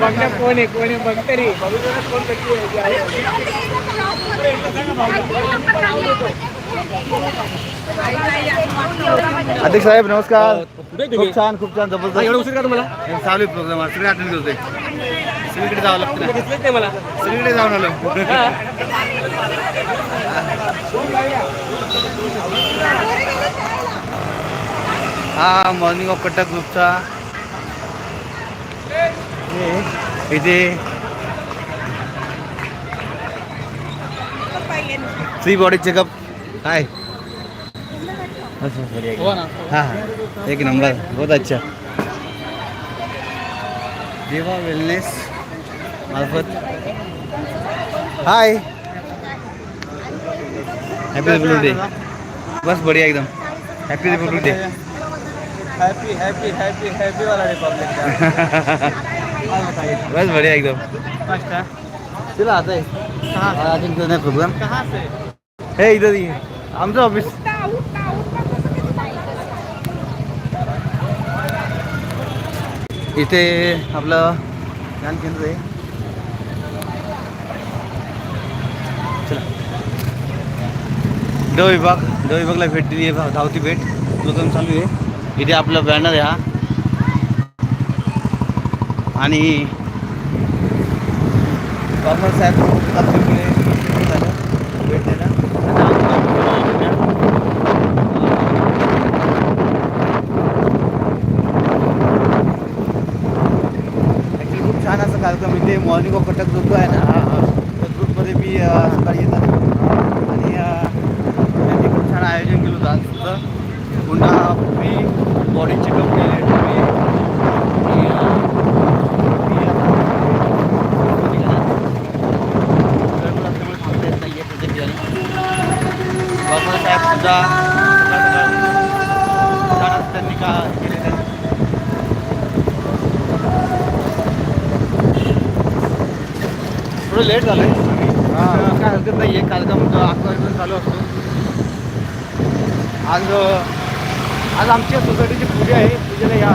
बघण्या कोण आहे कोण आहे बघ तरी कोण कशी आहे अध्यक्ष साहेब नमस्कार खूप छान खूप छान जबरदस्त. एवढं उशीर का तुम्हाला? चालू आहे प्रोग्राम सगळे अटेंड करतोय. सगळीकडे जावं लागतं ना. दिसलंच नाही मला? सगळीकडे जाऊन आलो. हा. हा मॉर्निंग ऑफ कटक ग्रुपचा इथे फ्री बॉडी चेकअप काय हो एक नंबर बहुत अच्छा. देवा वेलनेस मार्फत. हाय हॅपी रिपब्लिक डे बस बढ़िया एकदम. Happy republic day happy happy happy happy वाला रिपब्लिक बस बढ़िया एकदम। चला आता है। आज इनका नया प्रोग्राम कहाँ से? है इधर ही है। आमचं ऑफ़िस इथे आपलं ज्ञान केंद्र आहे। चला। ड विभाग ड विभागला भेट दिली आहे धावती भेट. प्रोग्राम चालू आहे. इथे आपलं बॅनर आहे हा. आणि कॉर्नर साहेब भेट द्यायला. खूप छान असा कार्यक्रम इथे मॉर्निंग ऑफ कटक ग्रुप आहे ना. त्या ग्रुपमध्ये मी सकाळी येतात आणि त्यांनी खूप छान आयोजन केलं होतं आज सुद्धा पुन्हा मी बॉडी चेकअप केले सुद्धा त्यांनी का केलेलं थोडं लेट झालं काय हरकत नाही आहे कार्यक्रम अकरा वाजेपर्यंत चालू असतो. आज आज आमच्या सोसायटीची पूजा आहे. पूजेला या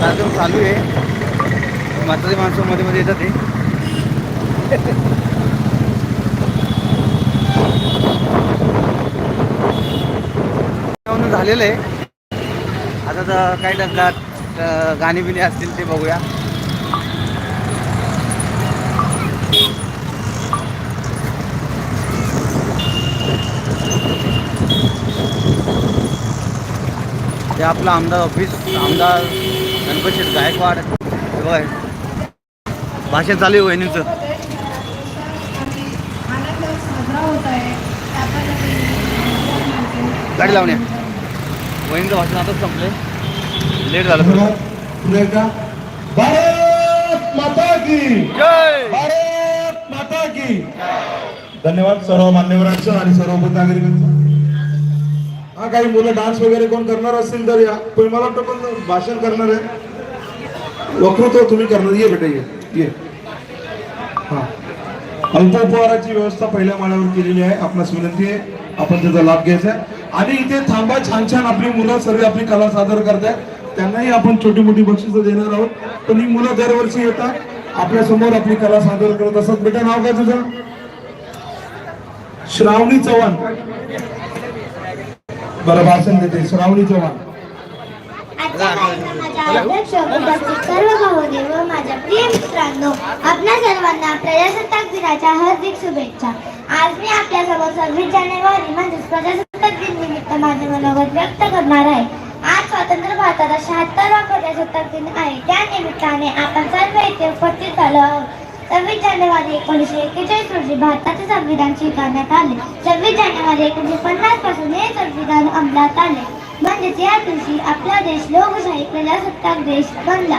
कार्यक्रम चालू आहे. म्हातारी माणसं मध्ये मध्ये येतात ते झालेलं आहे. आता तर काही लग्नात गाणी बिणी असतील ते बघूया. ते आपलं आमदार ऑफिस आमदार गणपती गायकवाड. हे बघा भाषण चालू आहे वहिनींचं. गाडी लावण्या वहिनीचं भाषण आताच संपलंय. लेट झालं. पुन्हा एकदा. भारत माता की. जय! भारत माता की. धन्यवाद सर्व मान्यवरांचं आणि सर्व नागरिकांचं. हा काही मुलं डान्स वगैरे कोण करणार असतील तर या. पण मला वाटतं पण भाषण करणार आहे. वक्तृत्व तुम्ही करणार. ये बेटा ये. ये. हा. अल्पोपहाराची व्यवस्था पहिल्या माळ्यावर केलेली आहे. आपणास विनंती आहे. आपण त्याचा लाभ घ्यायचा आहे. आणि इथे थांबा छान छान आपली मुलं सर्व आपली कला सादर करतायत त्यांनाही आपण छोटी मोठी बक्षिसं देणार आहोत. पण ही मुलं दरवर्षी येतात. आपल्यासमोर आपली कला सादर करत असतात. बेटा नाव काय तुझं? श्रावणी चव्हाण. बरं भाषण देते. श्रावणी चव्हाण. आजच्या कार्यक्रमाच्या अध्यक्ष उपस्थित सर्व भावने व माझ्या प्रिय मित्रांनो आपल्या सर्वांना प्रजासत्ताक दिनाच्या हार्दिक शुभेच्छा. आज मी आपल्या सव्वीस जानेवारी म्हणजेच प्रजासत्ताक दिन निमित्त माझे मनोगत व्यक्त करणार आहे. आज स्वतंत्र भारताचा शहात्तरवा प्रजासत्ताक दिन आहे. त्या निमित्ताने आपण सर्व येथे उपस्थित झालो आहोत. सव्वीस जानेवारी एकोणीसशे एक्केचाळीस रोजी भारताचे संविधान स्वीकारण्यात आले. सव्वीस जानेवारी एकोणीसशे पन्नासपासून हे संविधान अंमलात आले. म्हणजेच या दिवशी आपला देश लोकशाही प्रजासत्ताक देश बनला.